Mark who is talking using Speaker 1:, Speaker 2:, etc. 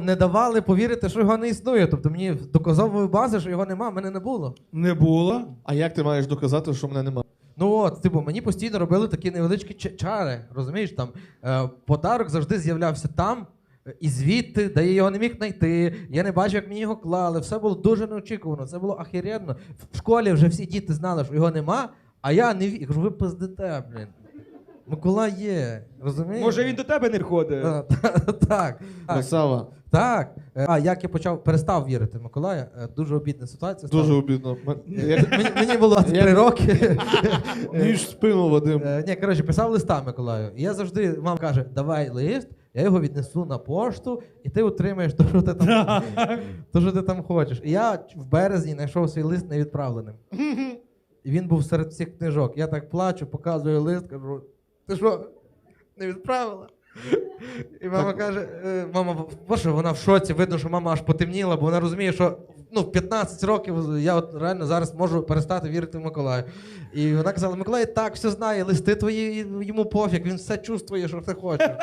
Speaker 1: не давали повірити, що його не існує. Тобто мені доказової бази, що його нема, мене не було.
Speaker 2: Не було.
Speaker 3: А як ти маєш доказати, що мене немає?
Speaker 1: Ну от, типу, мені постійно робили такі невеличкі ч- чари. Розумієш, там е, подарок завжди з'являвся там. е, І звідти, де я його не міг знайти, я не бачив, як мені його клали. Все було дуже неочікувано, це було ахіренно. В школі вже всі діти знали, що його нема, а я не вірю. Кажу, ви пиздите, блін. Микола є, розумієш?
Speaker 2: Може він до тебе не ходить.
Speaker 1: Та- та- Так. Так.
Speaker 3: Красава.
Speaker 1: Так. Е, А як я почав перестав вірити в Миколая, е, дуже обідна ситуація. стала.
Speaker 3: Дуже обідно.
Speaker 1: Мені, мені було 23
Speaker 3: Як-
Speaker 1: роки.
Speaker 3: ніж спину, Вадим.
Speaker 1: Е, Ні, коротше, писав листа Миколаю. І я завжди, мама каже, давай лист, я його віднесу на пошту, і ти отримаєш те, що ти там, то, що ти там хочеш. І я в березні знайшов свій лист невідправленим. І він був серед всіх книжок. Я так плачу, показую лист, кажу: ти що, не відправила? І мама каже: е, мама, боже, вона в шоці, видно, що мама аж потемніла, бо вона розуміє, що ну, в 15 років я от реально зараз можу перестати вірити в Миколаю. І вона казала: Миколай так все знає, листи твої йому пофіг, він все чувствує, що ти хочеш.